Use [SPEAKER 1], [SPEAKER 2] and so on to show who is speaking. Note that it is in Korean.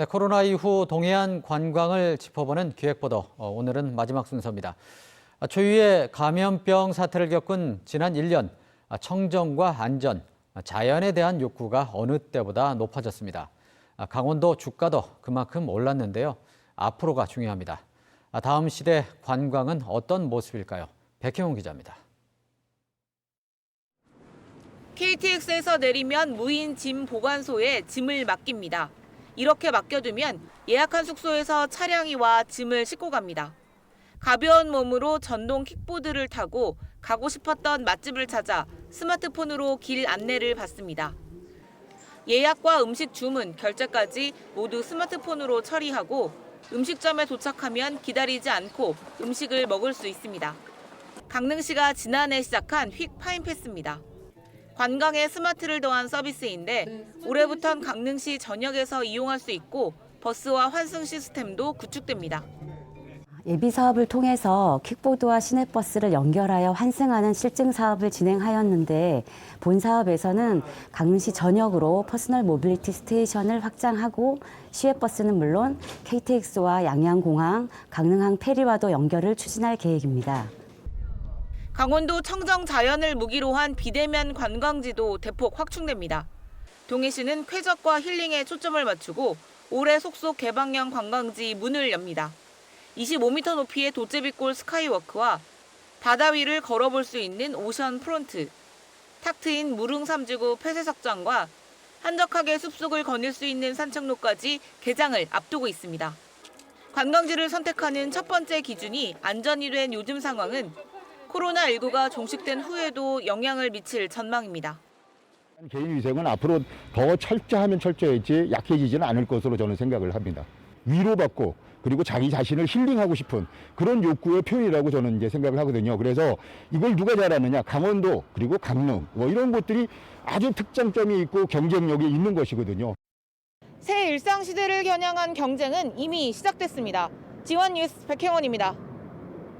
[SPEAKER 1] 네, 코로나 이후 동해안 관광을 짚어보는 기획보도 어, 오늘은 마지막 순서입니다. 아, 초유의 감염병 사태를 겪은 지난 1년 아, 청정과 안전, 아, 자연에 대한 욕구가 어느 때보다 높아졌습니다. 아, 강원도 주가도 그만큼 올랐는데요. 앞으로가 중요합니다. 아, 다음 시대 관광은 어떤 모습일까요? 백혜원 기자입니다.
[SPEAKER 2] KTX에서 내리면 무인 짐 보관소에 짐을 맡깁니다. 이렇게 맡겨두면 예약한 숙소에서 차량이 와 짐을 싣고 갑니다. 가벼운 몸으로 전동 킥보드를 타고 가고 싶었던 맛집을 찾아 스마트폰으로 길 안내를 받습니다. 예약과 음식 주문, 결제까지 모두 스마트폰으로 처리하고 음식점에 도착하면 기다리지 않고 음식을 먹을 수 있습니다. 강릉시가 지난해 시작한 휙 파인 패스입니다. 관광에 스마트를 더한 서비스인데 올해부턴 강릉시 전역에서 이용할 수 있고 버스와 환승 시스템도 구축됩니다.
[SPEAKER 3] 예비 사업을 통해서 킥보드와 시내버스를 연결하여 환승하는 실증 사업을 진행하였는데 본 사업에서는 강릉시 전역으로 퍼스널 모빌리티 스테이션을 확장하고 시외버스는 물론 KTX와 양양공항, 강릉항 페리와도 연결을 추진할 계획입니다.
[SPEAKER 2] 강원도 청정 자연을 무기로 한 비대면 관광지도 대폭 확충됩니다. 동해시는 쾌적과 힐링에 초점을 맞추고 올해 속속 개방형 관광지 문을 엽니다. 25m 높이의 도제비골 스카이워크와 바다 위를 걸어볼 수 있는 오션 프론트, 탁 트인 무릉 삼지구 폐쇄석장과 한적하게 숲속을 거닐 수 있는 산책로까지 개장을 앞두고 있습니다. 관광지를 선택하는 첫 번째 기준이 안전이 된 요즘 상황은 코로나19가 종식된 후에도 영향을 미칠 전망입니다.
[SPEAKER 4] 개인 위생은 앞으로 더 철저하면 철저했지 약해지지는 않을 것으로 저는 생각을 합니다. 위로받고 그리고 자기 자신을 힐링하고 싶은 그런 욕구의 표현이라고 저는 이제 생각을 하거든요. 그래서 이걸 누가 잘하느냐? 강원도 그리고 강릉 뭐 이런 곳들이 아주 특장점이 있고 경쟁력이 있는 것이거든요.
[SPEAKER 2] 새 일상 시대를 겨냥한 경쟁은 이미 시작됐습니다. 지원 뉴스 백혜원입니다.